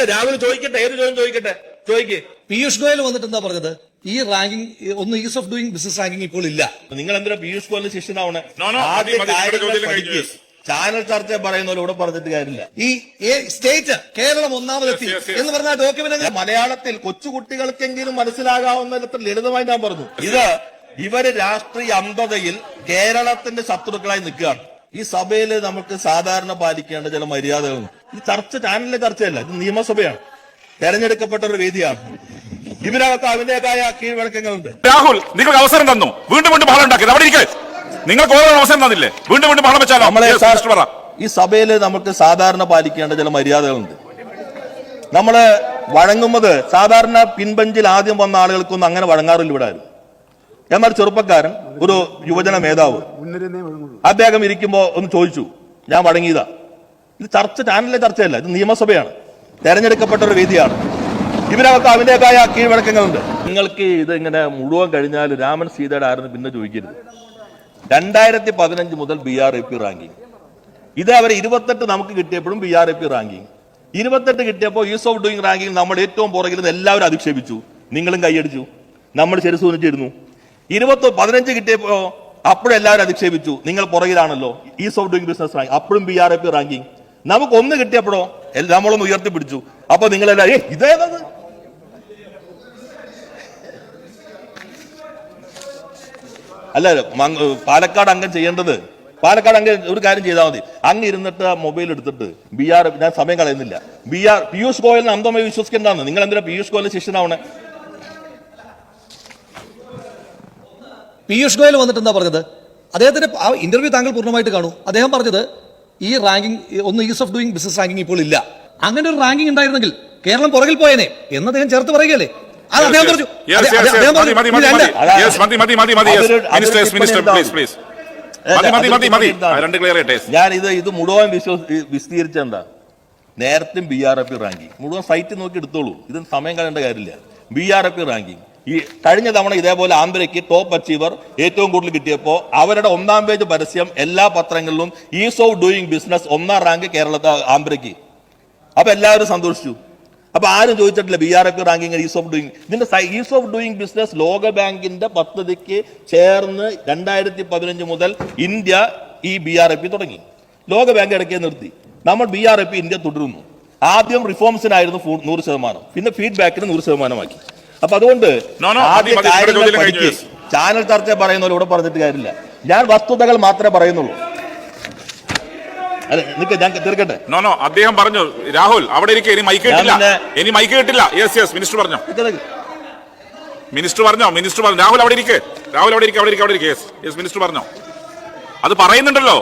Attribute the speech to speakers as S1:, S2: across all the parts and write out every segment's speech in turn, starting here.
S1: അല്ല രാഹുൽ ചോദിക്കട്ടെ ഏത് ചോദ്യം ചോദിക്കട്ടെ? ചോദിക്ക്.
S2: പീയൂഷ് ഗോയൽ വന്നിട്ട് എന്താ പറഞ്ഞത്? ഈ റാങ്കിങ് ഒന്ന് ease of doing business ranking ഇപ്പോൾ ഇല്ല.
S1: നിങ്ങൾ എന്തിനാ പീയൂഷ് ഗോയലിന് ശിഷ്യനാവണേ ആദ്യ കാര്യങ്ങൾ ചാനൽ ചർച്ച പറയുന്ന പോലെ ഇവിടെ പറഞ്ഞിട്ട് കാര്യമില്ല.
S2: ഈ സ്റ്റേറ്റ് കേരളം ഒന്നാമതെത്തി. എന്ന് പറഞ്ഞ ഡോക്യുമെന്റ്
S1: മലയാളത്തിൽ കൊച്ചുകുട്ടികൾക്കെങ്കിലും മനസ്സിലാകാവുന്ന ഇത്ര ലളിതമായി ഞാൻ പറഞ്ഞു. ഇത് ഇവർ രാഷ്ട്രീയ അന്ധതയിൽ കേരളത്തിന്റെ ശത്രുക്കളായി നിൽക്കുകയാണ്. ഈ സഭയിൽ നമുക്ക് സാധാരണ പാലിക്കേണ്ട ചില മര്യാദകളുണ്ട് ഈ ചർച്ച ചാനലിലെ ചർച്ചയല്ല ഇത് നിയമസഭയാണ്. തെരഞ്ഞെടുക്കപ്പെട്ട ഒരു വേദിയാണ്. ഇതിനകത്ത് അതിന്റേതായ കീഴ്വഴക്കങ്ങളുണ്ട്.
S3: രാഹുൽ നിങ്ങൾക്ക് അവസരം തന്നു. വീണ്ടും വീണ്ടും ബഹളം ഉണ്ടാക്കിയത്. അവിടെ ഇരിക്കേ. നിങ്ങൾക്ക് ഓരോ അവസരം തന്നില്ലേ? വീണ്ടും വീണ്ടും ബഹളം വെച്ചാലോ?
S1: നമ്മളെ ഈ സഭയിൽ നമുക്ക് സാധാരണ പാലിക്കേണ്ട ചില മര്യാദകളുണ്ട്. നമ്മൾ വഴങ്ങുന്നത് സാധാരണ പിൻബഞ്ചിൽ ആദ്യം വന്ന ആളുകൾക്കൊന്നും അങ്ങനെ വഴങ്ങാറില്ല ഇവിടെ ആരും. എന്നാൽ ചെറുപ്പക്കാരൻ ഒരു യുവജന മേധാവ്. അദ്ദേഹം ഇരിക്കുമ്പോ ഒന്ന് ചോദിച്ചു ഞാൻ മടങ്ങിയതാ ഇത് ചർച്ച ചാനലിലെ ചർച്ചയല്ല ഇത് നിയമസഭയാണ്. തെരഞ്ഞെടുക്കപ്പെട്ട ഒരു വേദിയാണ്. ഇവരകത്ത് അതിന്റേതായ കീഴ്വഴക്കങ്ങളുണ്ട്. നിങ്ങൾക്ക് ഇത് ഇങ്ങനെ മുഴുവൻ കഴിഞ്ഞാൽ രാമൻ സീതയുടെ ആരെന്ന് പിന്നെ ചോദിക്കരുത്. രണ്ടായിരത്തി പതിനഞ്ച് മുതൽ B R A P ranking ഇത് അവർ ഇരുപത്തെട്ട് നമുക്ക് കിട്ടിയപ്പോഴും B R A P ranking ഇരുപത്തെട്ട് കിട്ടിയപ്പോൾ ഈസ് ഓഫ് ഡൂയിങ് റാങ്കിങ് നമ്മൾ ഏറ്റവും പുറകിൽ നിന്ന് എല്ലാവരും അധിക്ഷേപിച്ചു. നിങ്ങളും കൈയടിച്ചു. നമ്മൾ ശിരസൂനിച്ചിരുന്നു ഇരുപത്തി പതിനഞ്ച് കിട്ടിയപ്പോ അപ്പോഴും എല്ലാവരും അധിക്ഷേപിച്ചു. നിങ്ങൾ പുറകിലാണല്ലോ. Ease of doing business rank അപ്പോഴും B R A P ranking നമുക്ക് ഒന്ന് കിട്ടിയപ്പോഴോ നമ്മളൊന്ന് ഉയർത്തിപ്പിടിച്ചു. അപ്പൊ നിങ്ങളെല്ലാം ഏ ഇതേതത്? അല്ല പാലക്കാട് അംഗം ചെയ്യേണ്ടത്. പാലക്കാട് അങ്ങ് ഒരു കാര്യം ചെയ്താൽ മതി. അങ്ങ് ഇരുന്നിട്ട് മൊബൈൽ എടുത്തിട്ട് ബി ആർ ഞാൻ സമയം കളയുന്നില്ല. ബി ആർ പീയൂഷ് ഗോയലിനെ അന്തമായി വിശ്വസിക്കേണ്ടതാണ്. നിങ്ങൾ എന്തിനാ പീയൂഷ് ഗോയലിന് ശിഷ്യനാവണേ?
S2: പീയൂഷ് ഗോയൽ വന്നിട്ട് എന്താ പറഞ്ഞത്? അദ്ദേഹത്തിന്റെ ആ ഇന്റർവ്യൂ താങ്കൾ പൂർണമായിട്ട് കാണൂ. അദ്ദേഹം പറഞ്ഞത് ഈ റാങ്കിങ് ഒന്ന് ease of doing business ranking ഇപ്പോൾ ഇല്ല. അങ്ങനെ ഒരു റാങ്കിങ് ഉണ്ടായിരുന്നെങ്കിൽ കേരളം പുറകിൽ പോയേനെ എന്ന് അദ്ദേഹം ചേർത്ത് പറയുകയല്ലേ? അത് അദ്ദേഹം പറഞ്ഞു. അദ്ദേഹം
S1: ഞാൻ ഇത് ഇത് മുഴുവൻ വിശദീകരിച്ചെന്താ നേരത്തെ ബി ആർ എഫ് റാങ്കിങ് മുഴുവൻ സൈറ്റ് നോക്കി എടുത്തോളൂ. ഇത് സമയം കളയേണ്ട കാര്യമില്ല. ബി ആർ എഫ് റാങ്കിങ് ഈ കഴിഞ്ഞ തവണ ഇതേപോലെ ആന്ധ്രയ്ക്ക് ടോപ്പ് അച്ചീവർ ഏറ്റവും കൂടുതൽ കിട്ടിയപ്പോൾ അവരുടെ ഒന്നാം പേജ് പരസ്യം എല്ലാ പത്രങ്ങളിലും ഈസ് ഓഫ് ഡൂയിങ് ബിസിനസ് ഒന്നാം റാങ്ക് കേരളത്തെ ആന്ധ്രയ്ക്ക് അപ്പൊ എല്ലാവരും സന്തോഷിച്ചു. അപ്പൊ ആരും ചോദിച്ചിട്ടില്ല B R F ranking ease of doing ഇതിന്റെ ഈസ് ഓഫ് ഡൂയിങ് ബിസിനസ് ലോക ബാങ്കിന്റെ പദ്ധതിക്ക് ചേർന്ന് രണ്ടായിരത്തി പതിനഞ്ച് മുതൽ ഇന്ത്യ ഈ ബി ആർ എഫ് തുടങ്ങി. ലോക ബാങ്ക് ഇടയ്ക്ക് നിർത്തി. നമ്മൾ ബി ആർ എഫ് ഇന്ത്യ തുടരുന്നു. ആദ്യം റിഫോംസിനായിരുന്നു നൂറ് ശതമാനം. പിന്നെ ഫീഡ്ബാക്കിന് നൂറ് ശതമാനമാക്കി. അപ്പൊ അതുകൊണ്ട് ആദ്യ കാര്യങ്ങൾ
S3: കഴിഞ്ഞു,
S1: ചാനൽ ചർച്ച പറയുന്ന പോലെ ഇവിടെ പറഞ്ഞിട്ട് കാര്യമില്ല. ഞാൻ വസ്തുതകൾ മാത്രമേ പറയുന്നുള്ളൂ. അല്ല നിക്ക് ഞാൻ തീർക്കട്ടെ?
S3: നോ നോ അദ്ദേഹം പറഞ്ഞു രാഹുൽ അവിടെ ഇരിക്കെ ഇനി മൈക്ക് കിട്ടില്ല. ഇനി മൈക്ക് കിട്ടില്ല. യെസ് യെസ് മിനിസ്റ്റർ പറഞ്ഞോ. മിനിസ്റ്റർ പറഞ്ഞോ? മിനിസ്റ്റർ പറഞ്ഞു. രാഹുൽ അവിടെ ഇരിക്കെ. രാഹുൽ അവിടെ ഇരിക്കെ അവിടെ ഇരിക്കെ അവിടെ ഇരിക്കെ. യെസ് യെസ് മിനിസ്റ്റർ പറഞ്ഞോ? അത് പറയുന്നുണ്ടല്ലോ.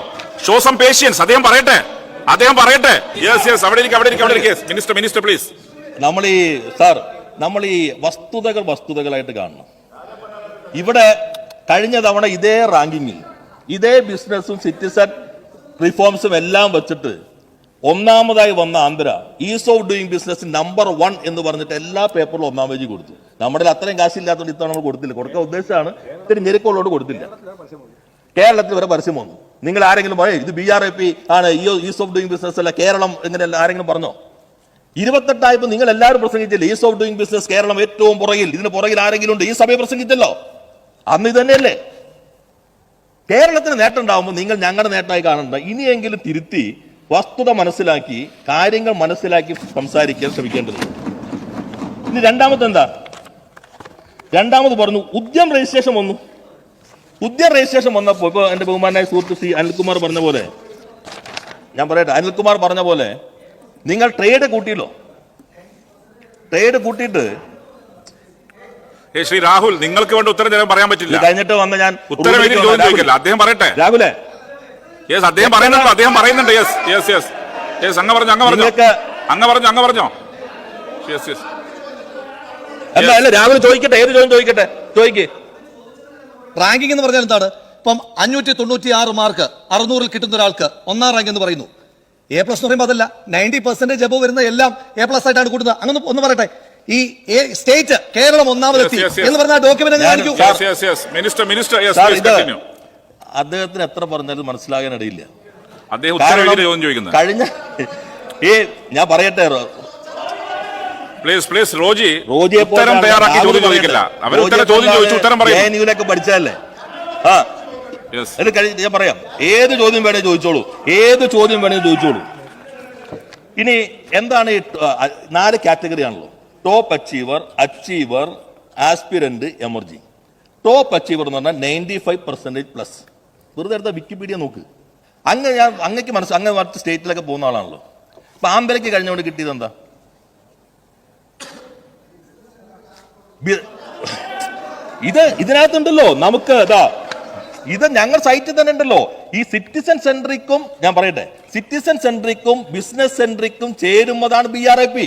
S3: ഷോ സം പേഷ്യൻസ് അദ്ദേഹം പറയട്ടെ. അദ്ദേഹം പറയട്ടെ. യെസ് യെസ് അവിടെ ഇരിക്കെ അവിടെ ഇരിക്കെ അവിടെ ഇരിക്കെ. മിനിസ്റ്റർ മിനിസ്റ്റർ പ്ലീസ്
S1: നമ്മൾ ഈ സാർ നമ്മൾ ഈ വസ്തുതകൾ വസ്തുതകളായിട്ട് കാണണം. ഇവിടെ കഴിഞ്ഞ തവണ ഇതേ റാങ്കിങ്ങിൽ ഇതേ ബിസിനസ്സും സിറ്റിസൺ റിഫോംസും എല്ലാം വെച്ചിട്ട് ഒന്നാമതായി വന്ന Andhra ease of doing business number one എന്ന് പറഞ്ഞിട്ട് എല്ലാ പേപ്പറിലും ഒന്നാം പേജ് കൊടുത്തു. നമ്മുടെ അത്രയും കാശില്ലാത്തതുകൊണ്ട് ഇത്തവണ നമ്മൾ കൊടുത്തില്ല. കൊടുക്കാൻ ഉദ്ദേശമാണ് ഇത്തിരി ഞെരുക്കമുള്ളതുകൊണ്ട് കൊടുത്തില്ല. കേരളത്തിൽ വരെ പരസ്യം വന്നു. നിങ്ങൾ ആരെങ്കിലും പറയും ഇത് ബി ആർ എ പി ആണ് ഈസ് ഓഫ് ഡൂയിങ് ബിസിനസ് അല്ല കേരളം എങ്ങനെയല്ല ആരെങ്കിലും പറഞ്ഞോ? ഇരുപത്തെട്ടായപ്പോ നിങ്ങൾ എല്ലാവരും പ്രസംഗിച്ചില്ലേ ease of doing business Keralam ഏറ്റവും പുറകിൽ ഇതിന് പുറകിൽ ആരെങ്കിലും ഉണ്ട് ഈ സഭയെ പ്രസംഗിച്ചല്ലോ? അന്ന് ഇത് തന്നെയല്ലേ കേരളത്തിന് നേട്ടം ഉണ്ടാവുമ്പോൾ നിങ്ങൾ ഞങ്ങളുടെ നേട്ടമായി കാണണ്ട. ഇനിയെങ്കിലും തിരുത്തി വസ്തുത മനസ്സിലാക്കി കാര്യങ്ങൾ മനസ്സിലാക്കി സംസാരിക്കാൻ ശ്രമിക്കേണ്ടത് ഇനി രണ്ടാമത്തെ എന്താ? രണ്ടാമത് പറഞ്ഞു ഉദ്യം രജിസ്ട്രേഷൻ വന്നു. ഉദ്യം രജിസ്ട്രേഷൻ വന്നപ്പോൾ ഇപ്പൊ എന്റെ ബഹുമാനായ സുഹൃത്ത് സി അനിൽകുമാർ പറഞ്ഞ പോലെ ഞാൻ പറയട്ടെ അനിൽകുമാർ പറഞ്ഞ പോലെ നിങ്ങൾ ട്രേഡ് കൂട്ടിയല്ലോ. ട്രേഡ് കൂട്ടിയിട്ട്
S3: ശ്രീ രാഹുൽ നിങ്ങൾക്ക് വേണ്ട ഉത്തരം ചിലപ്പോൾ പറയാൻ പറ്റില്ല.
S1: കഴിഞ്ഞിട്ട് വന്ന ഞാൻ
S3: ഉത്തരം ഇതിൽ ചോദ്യം ചോദിക്കില്ല? അദ്ദേഹം പറയട്ടെ.
S1: രാഹുലേ.
S3: യെസ് അദ്ദേഹം പറയുന്നുണ്ടോ അദ്ദേഹം പറയുന്നുണ്ട്. യെസ് യെസ് യെസ് യെസ് അങ്ങ് പറഞ്ഞു അങ്ങ് പറഞ്ഞു. അങ്ങ് പറഞ്ഞു അങ്ങ് പറഞ്ഞോ. യെസ് യെസ്
S1: അല്ല അല്ല രാഹുൽ ചോദിക്കട്ടെ ഏത് ചോദ്യം ചോദിക്കട്ടെ? ചോദിക്ക്.
S2: റാങ്കിങ് എന്ന് പറഞ്ഞാൽ എന്താണ്? ഇപ്പം അഞ്ഞൂറ്റി തൊണ്ണൂറ്റി ആറ് മാർക്ക് അറുന്നൂറിൽ കിട്ടുന്ന ഒരാൾക്ക് ഒന്നാം റാങ്ക് എന്ന് പറയുന്നു. എ പ്ലസ് എന്ന് പറയുമ്പോൾ അതല്ല നയന്റി പെർസെന്റേജ് അബവ് വരുന്ന എല്ലാം എ പ്ലസ് ആയിട്ടാണ് കൂട്ടുന്നത് അങ്ങനെ ഒന്ന് പറയട്ടെ. ഈ സ്റ്റേറ്റ് കേരളം ഒന്നാമതെത്തി. എന്ന് പറഞ്ഞ ഡോക്യുമെന്റ് കാണിക്കൂ?
S3: മിനിസ്റ്റർ മിനിസ്റ്റർ
S1: അദ്ദേഹത്തിന് എത്ര പറഞ്ഞാലും മനസ്സിലാകാൻ ഇടയില്ല. കഴിഞ്ഞ ഈ ഞാൻ പറയട്ടെ
S3: പ്ലീസ് പ്ലീസ് റോജി
S1: റോജിയെ
S3: ഉത്തരം തയ്യാറാക്കി ചോദ്യം ചോദിക്കില്ല. അവർ ഉത്തരം ചോദ്യം ചോദിച്ചു ഉത്തരം പറയും.
S1: ആ
S3: യെസ്
S1: അത് കഴി ഞാൻ പറയാം. ഏത് ചോദ്യം വേണേ ചോദിച്ചോളൂ. ഏത് ചോദ്യം വേണേ ചോദിച്ചോളൂ. ഇനി എന്താണ് ഈ നാല് കാറ്റഗറി ആണല്ലോ. Top achiever achiever aspirant emerging top achiever എന്ന് പറഞ്ഞാൽ നയന്റി ഫൈവ് പെർസെന്റേജ് പ്ലസ് വെറുതെ എടുത്ത വിക്കിപീഡിയ നോക്ക്. അങ്ങ് ഞാൻ അങ്ങക്ക് മനസ്സ് അങ്ങ് മറ്റ് സ്റ്റേറ്റിലൊക്കെ പോകുന്ന ആളാണല്ലോ. അപ്പൊ ആമ്പലയ്ക്ക് കഴിഞ്ഞുകൊണ്ട് കിട്ടിയത് എന്താ? ഇത് ഇതിനകത്തുണ്ടല്ലോ. നമുക്ക് ഇതാ ഇത് ഞങ്ങൾ സൈറ്റിൽ തന്നെ ഉണ്ടല്ലോ. ഈ സിറ്റിസൺ സെൻട്രിക്കും ഞാൻ പറയട്ടെ സിറ്റിസൺ സെൻട്രിക്കും ബിസിനസ് സെൻട്രിക്കും ചേരുന്നതാണ് ബി ആർ എ പി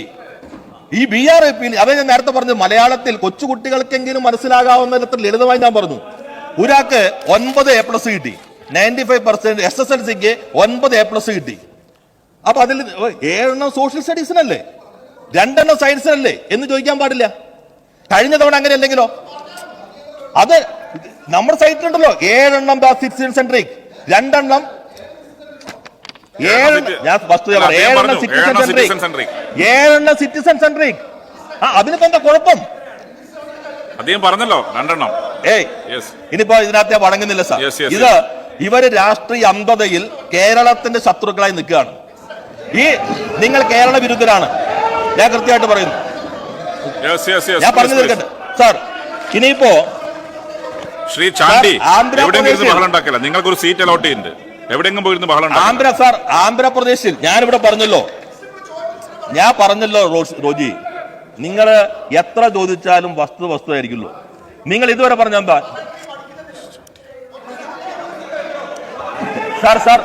S1: ഈ ബി ആർ എ പിയിൽ അതെ ഞാൻ നേരത്തെ പറഞ്ഞു മലയാളത്തിൽ കൊച്ചുകുട്ടികൾക്കെങ്കിലും മനസ്സിലാകാവുന്ന തരത്തിൽ ലളിതമായി ഞാൻ പറഞ്ഞു. ഒരാൾക്ക് ഒൻപത് എ പ്ലസ് കിട്ടി. Ninety five percent S S L സിക്ക് ഒൻപത് എ പ്ലസ് കിട്ടി. അപ്പൊ അതിൽ ഏഴെണ്ണം സോഷ്യൽ സ്റ്റഡീസിനല്ലേ രണ്ടെണ്ണം സയൻസിനല്ലേ എന്ന് ചോദിക്കാൻ പാടില്ല. കഴിഞ്ഞ തവണ അങ്ങനെ അല്ലെങ്കിലോ അത് നമ്മുടെ സൈറ്റിലുണ്ടല്ലോ. ഏഴെണ്ണം സിറ്റിസൺ സെൻട്രിക് രണ്ടെണ്ണം ഞാൻ.
S3: അദ്ദേഹം
S1: ഏഴെണ്ണം സിറ്റിസൺ സെൻട്രിക് ഏഴെണ്ണം സിറ്റിസൺ സെൻട്രിക് ആ അതിനിപ്പോ എന്താ കുഴപ്പം?
S3: അദ്ദേഹം പറഞ്ഞല്ലോ രണ്ടെണ്ണം.
S1: ഏയ് ഇനിയിപ്പോ ഇതിനകത്ത് ഞാൻ വഴങ്ങുന്നില്ല സാർ ഇത് ഇവർ രാഷ്ട്രീയ അന്ധതയിൽ കേരളത്തിന്റെ ശത്രുക്കളായി നിൽക്കുകയാണ്. ഈ നിങ്ങൾ കേരള വിരുദ്ധരാണ്. ഞാൻ കൃത്യമായിട്ട് പറയുന്നു. ഞാൻ പറഞ്ഞു തീർക്കട്ടെ സാർ ഇനിയിപ്പോ
S3: ശ്രീ ചാണ്ടി എവിടെയെങ്കിലും ബഹളം ഉണ്ടാക്കില്ല നിങ്ങൾക്കൊരു സീറ്റ് അലോട്ട് ചെയ്യുന്നുണ്ട്. എവിടെയെങ്കിലും പോയിരുന്നു ബഹളം
S1: ആന്ധ്ര സാർ ആന്ധ്രാപ്രദേശിൽ ഞാനിവിടെ പറഞ്ഞല്ലോ. ഞാൻ പറഞ്ഞല്ലോ റോജി നിങ്ങൾ എത്ര ചോദിച്ചാലും വസ്തു വസ്തു ആയിരിക്കുള്ളൂ നിങ്ങൾ ഇതുവരെ പറഞ്ഞ എന്താ? Sir sir.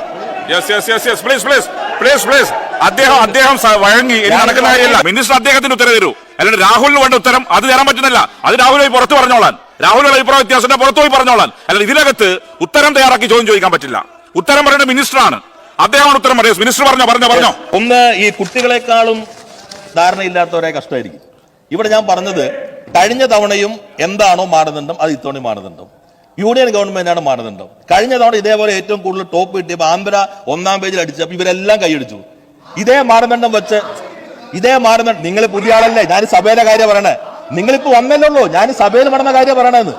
S3: Yes yes yes yes please please please please അദ്ദേഹം അദ്ദേഹം വഴങ്ങി. ഇനി നടക്കുന്ന കാര്യമല്ല. മിനിസ്റ്റർ അദ്ദേഹത്തിന് ഉത്തരം തരൂ അല്ലാണ്ട് രാഹുലിന് വേണ്ട ഉത്തരം. അത് തരാൻ പറ്റുന്നില്ല. അത് രാഹുലായി പുറത്ത് പറഞ്ഞോളാൻ. രാഹുലിന്റെ അഭിപ്രായ വ്യത്യാസത്തിന്റെ പുറത്തു പോയി പറഞ്ഞോളാൻ. അല്ല ഇതിനകത്ത് ഉത്തരം തയ്യാറാക്കി ചോദ്യം ചോദിക്കാൻ പറ്റില്ല. ഉത്തരം പറയേണ്ട മിനിസ്റ്ററാണ്. അദ്ദേഹമാണ് ഉത്തരം പറയുന്നത്. മിനിസ്റ്റർ പറഞ്ഞോ പറഞ്ഞോ പറഞ്ഞോ.
S1: ഒന്ന് ഈ കുട്ടികളെക്കാളും ധാരണയില്ലാത്തവരെ കഷ്ടമായിരിക്കും. ഇവിടെ ഞാൻ പറഞ്ഞത് കഴിഞ്ഞ തവണയും എന്താണോ മാനദണ്ഡം അത് ഇത്തവണയും മാനദണ്ഡം. യൂണിയൻ ഗവൺമെന്റാണ് മാനദണ്ഡം. കഴിഞ്ഞ തവണ ഇതേപോലെ ഏറ്റവും കൂടുതൽ ടോപ്പ് കിട്ടിയപ്പോൾ ആന്ധ്ര ഒന്നാം പേജിൽ അടിച്ചപ്പോൾ ഇവരെല്ലാം കൈയടിച്ചു. ഇതേ മാനദണ്ഡം വെച്ച് ഇതേ മാനദണ്ഡം നിങ്ങൾ പുതിയ ആളല്ലേ ഞാൻ സഭയുടെ കാര്യം പറയണേ. നിങ്ങളിപ്പോ വന്നല്ലോ ഉള്ളൂ. ഞാൻ സഭയിൽ നടന്ന കാര്യം പറയണത്.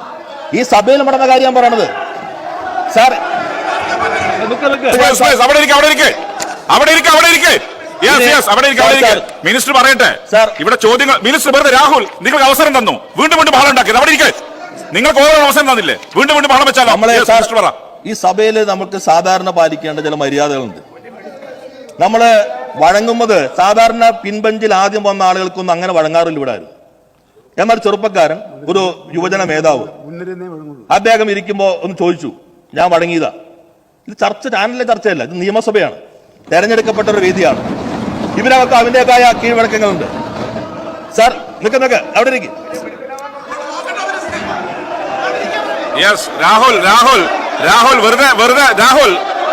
S1: ഈ സഭയിൽ നടന്ന കാര്യം പറയണത്. സാർ
S3: അവിടെ ഇരിക്കെ അവിടെ ഇരിക്കെ. അവിടെ ഇരിക്കെ അവിടെ ഇരിക്കെ. യെസ് യെസ് അവിടെ ഇരിക്കെ അവിടെ ഇരിക്കെ.
S1: സാർ,
S3: മിനിസ്റ്റർ പറയട്ടെ.
S1: സാർ.
S3: ഇവിടെ ചോദ്യങ്ങൾ മിനിസ്റ്റർ വെറുതെ രാഹുൽ നിങ്ങൾക്ക് അവസരം തന്നു. വീണ്ടും വീണ്ടും ബഹളം ഉണ്ടാക്കിയത്. അവിടെ ഇരിക്കെ. നിങ്ങൾക്ക് ഓരോ അവസരം തന്നില്ലേ? വീണ്ടും വീണ്ടും ബഹളം വെച്ചാലോ?
S1: നമ്മളെ
S3: മിനിസ്റ്റർ പറ.
S1: ഈ സഭയിൽ നമുക്ക് സാധാരണ പാലിക്കേണ്ട ചില മര്യാദകളുണ്ട്. നമ്മൾ വഴങ്ങുന്നത് സാധാരണ പിൻബഞ്ചിൽ ആദ്യം വന്ന ആളുകൾക്കൊന്നും അങ്ങനെ വഴങ്ങാറില്ല ഇവിടെ ആരും. എന്നാൽ ചെറുപ്പക്കാരൻ ഒരു യുവജന മേധാവ്. അദ്ദേഹം ഇരിക്കുമ്പോ ഒന്ന് ചോദിച്ചു ഞാൻ വഴങ്ങിയതാ. ഇത് ചർച്ച ചാനലിലെ ചർച്ചയല്ല ഇത് നിയമസഭയാണ്. തെരഞ്ഞെടുക്കപ്പെട്ട ഒരു വേദിയാണ്. ഇവരവർക്ക് അതിന്റെതായ കീഴ്വഴക്കങ്ങളുണ്ട്. സാർ നിക്ക് നിക്ക് അവിടെ ഇരിക്കും.
S3: രാഹുൽ രാഹുൽ രാഹുൽ വെറുതെ വെറുതെ Rahul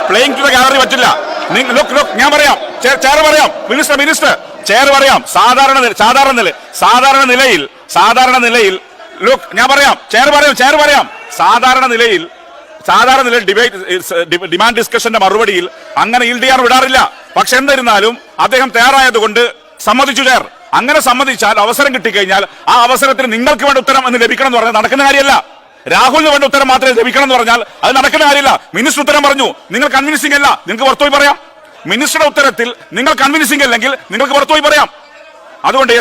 S3: playing to the gallery പറ്റില്ല. ലുക്ക് ലുക്ക് ഞാൻ പറയാം. ചേർ പറയാം. മിനിസ്റ്റർ മിനിസ്റ്റർ ചെയർ പറയാം. സാധാരണ സാധാരണ നില സാധാരണ നിലയിൽ സാധാരണ നിലയിൽ ലുക്ക് ഞാൻ പറയാം. ചെയർ പറയാം ചെയർ പറയാം. സാധാരണ നിലയിൽ സാധാരണ നിലയിൽ ഡിബേറ്റ് ഡിമാൻഡ് ഡിസ്കഷന്റെ മറുപടിയിൽ അങ്ങനെ ഇൽ ഡി ആർ വിടാറില്ല. പക്ഷെ എന്നിരുന്നാലും അദ്ദേഹം തയ്യാറായതുകൊണ്ട് സമ്മതിച്ചു ചേർ അങ്ങനെ സമ്മതിച്ചാൽ അവസരം കിട്ടിക്കഴിഞ്ഞാൽ ആ അവസരത്തിന് നിങ്ങൾക്ക് വേണ്ട ഉത്തരം എന്ന് ലഭിക്കണം എന്ന് പറഞ്ഞാൽ നടക്കുന്ന കാര്യമല്ല. രാഹുലിന് വേണ്ട ഉത്തരം മാത്രമേ ലഭിക്കണം എന്ന് പറഞ്ഞാൽ അത് നടക്കുന്ന കാര്യമില്ല. മിനിസ്റ്റർ ഉത്തരം പറഞ്ഞു. നിങ്ങൾ കൺവിൻസിംഗ് അല്ല. നിങ്ങൾക്ക് പുറത്തുപോയി പറയാം. മിനിസ്റ്ററുടെ ഉത്തരത്തിൽ നിങ്ങൾ കൺവിൻസിംഗ് അല്ലെങ്കിൽ നിങ്ങൾക്ക് പുറത്തുപോയി പറയാം. അതുകൊണ്ട്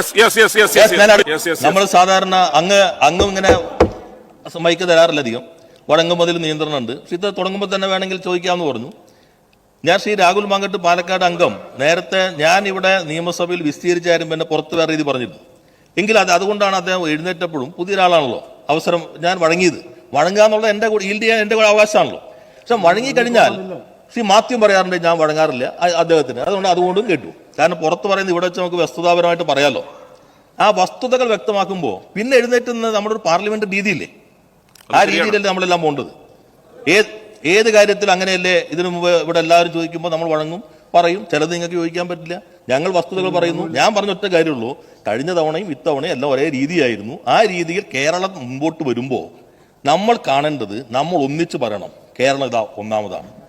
S1: നമ്മൾ സാധാരണ അങ്ങ് അങ്ങും ഇങ്ങനെ മൈക്ക് തരാറില്ല അധികം. വഴങ്ങുമ്പോൾ അതിൽ നിയന്ത്രണമുണ്ട് പക്ഷെ ഇത് തുടങ്ങുമ്പോൾ തന്നെ വേണമെങ്കിൽ ചോദിക്കാമെന്ന് പറഞ്ഞു. ഞാൻ ശ്രീ രാഹുൽ മാങ്കട്ട് പാലക്കാട് അംഗം. നേരത്തെ ഞാൻ ഇവിടെ നിയമസഭയിൽ വിസ്തീരിച്ചായിരുന്നു എന്നെ പുറത്ത് വേറെ രീതി പറഞ്ഞിരുന്നു. എങ്കിൽ അത് അതുകൊണ്ടാണ് അദ്ദേഹം എഴുന്നേറ്റപ്പോഴും പുതിയ ഒരാളാണല്ലോ. അവസരം ഞാൻ വഴങ്ങിയത്. വഴങ്ങുക എന്നുള്ളത് എന്റെ കൂടെ ഈൽഡ് ചെയ്യാൻ എന്റെ കൂടെ അവകാശമാണല്ലോ. പക്ഷെ വഴങ്ങി ശ്രീ മാത്യു പറയാറുണ്ട് ഞാൻ വഴങ്ങാറില്ല. അദ്ദേഹത്തിന്. അതുകൊണ്ട് അതുകൊണ്ടും കേട്ടു. കാരണം പുറത്ത് പറയുന്നത് ഇവിടെ വെച്ച് നമുക്ക് വസ്തുതാപരമായിട്ട് പറയാമല്ലോ ആ വസ്തുതകൾ വ്യക്തമാക്കുമ്പോൾ പിന്നെ എഴുന്നേറ്റ് നിന്ന് നമ്മുടെ ഒരു പാർലമെന്റ് രീതിയില്ലേ? ആ. രീതിയിലല്ലേ നമ്മളെല്ലാം പോകേണ്ടത് ഏത് ഏത് കാര്യത്തിൽ അങ്ങനെയല്ലേ ഇതിനു മുമ്പ് ഇവിടെ എല്ലാവരും ചോദിക്കുമ്പോൾ നമ്മൾ വഴങ്ങും പറയും. ചിലത് നിങ്ങൾക്ക് ചോദിക്കാൻ പറ്റില്ല. ഞങ്ങൾ വസ്തുതകൾ പറയുന്നു. ഞാൻ പറഞ്ഞ ഒറ്റ കാര്യമുള്ളൂ. കഴിഞ്ഞ തവണയും ഇത്തവണയും എല്ലാം ഒരേ രീതിയായിരുന്നു. ആ രീതിയിൽ കേരളം മുമ്പോട്ട് വരുമ്പോൾ നമ്മൾ കാണേണ്ടത് നമ്മൾ ഒന്നിച്ച് പറയണം. കേരളം ഇതാ ഒന്നാമതാണ്.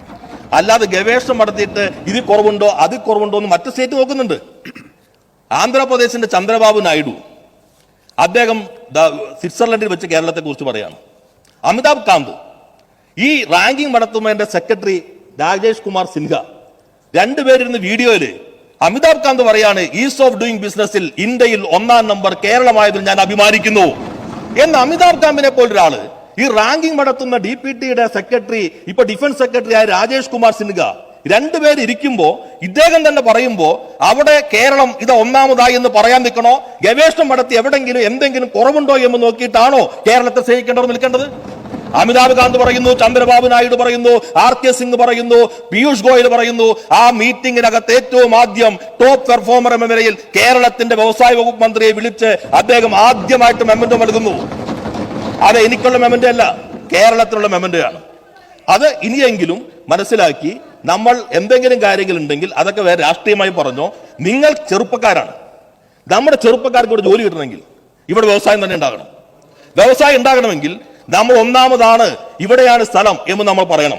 S1: അല്ലാതെ ഗവേഷണം നടത്തിയിട്ട് ഇതിൽ കുറവുണ്ടോ അതിൽ കുറവുണ്ടോ എന്ന് മറ്റു സ്റ്റേറ്റ് നോക്കുന്നുണ്ട്. ആന്ധ്രാപ്രദേശിന്റെ ചന്ദ്രബാബു നായിഡു. അദ്ദേഹം സ്വിറ്റ്സർലൻഡിൽ വെച്ച് കേരളത്തെ കുറിച്ച് പറയാണ്. അമിതാഭ് കാന്ത്. ഈ റാങ്കിംഗ് നടത്തുന്നതിന്റെ സെക്രട്ടറി രാജേഷ് കുമാർ സിൻഹ. രണ്ടുപേരിരുന്ന് വീഡിയോയിൽ അമിതാഭ് കാന്ത് പറയാണ് ഈസ് ഓഫ് ഡൂയിങ് ബിസിനസ്സിൽ ഇന്ത്യയിൽ ഒന്നാം നമ്പർ കേരളമായതിൽ ഞാൻ അഭിമാനിക്കുന്നു. എന്ന് അമിതാഭ് കാന്തിനെ പോലൊരാൾ ഈ റാങ്കിംഗ് നടത്തുന്ന ഡി പി ടിയുടെ സെക്രട്ടറി ഇപ്പൊ ഡിഫൻസ് സെക്രട്ടറി ആയ രാജേഷ് കുമാർ സിൻഹ രണ്ടുപേർ ഇരിക്കുമ്പോ ഇദ്ദേഹം തന്നെ പറയുമ്പോ അവിടെ കേരളം ഇത് ഒന്നാമതായി എന്ന് പറയാൻ നിൽക്കണോ? ഗവേഷണം നടത്തി എവിടെങ്കിലും എന്തെങ്കിലും കുറവുണ്ടോ എന്ന് നോക്കിയിട്ടാണോ കേരളത്തെ സ്നേഹിക്കേണ്ടവർ നിൽക്കേണ്ടത്? അമിതാഭ് കാന്ത് പറയുന്നു ചന്ദ്രബാബു നായിഡു പറയുന്നു ആർ കെ സിംഗ് പറയുന്നു പീയൂഷ് ഗോയൽ പറയുന്നു. ആ മീറ്റിംഗിനകത്ത് ഏറ്റവും ആദ്യം ടോപ്പ് പെർഫോമർ എന്ന നിലയിൽ കേരളത്തിന്റെ വ്യവസായ വകുപ്പ് മന്ത്രിയെ വിളിച്ച് അദ്ദേഹം ആദ്യമായിട്ട് മെമ്മന്റോ നൽകുന്നു. അത് എനിക്കുള്ള മെമ്മന്റോ അല്ല കേരളത്തിലുള്ള മെമ്മന്റോയാണ് അത് ഇനിയെങ്കിലും മനസ്സിലാക്കി നമ്മൾ എന്തെങ്കിലും കാര്യങ്ങൾ ഉണ്ടെങ്കിൽ അതൊക്കെ വേറെ രാഷ്ട്രീയമായി പറഞ്ഞോ. നിങ്ങൾ ചെറുപ്പക്കാരാണ്. നമ്മുടെ ചെറുപ്പക്കാർക്ക് ഇവിടെ ജോലി കിട്ടണമെങ്കിൽ ഇവിടെ വ്യവസായം തന്നെ ഉണ്ടാകണം. വ്യവസായം ഉണ്ടാകണമെങ്കിൽ നമ്മൾ ഒന്നാമതാണ് ഇവിടെയാണ് സ്ഥലം എന്ന് നമ്മൾ പറയണം.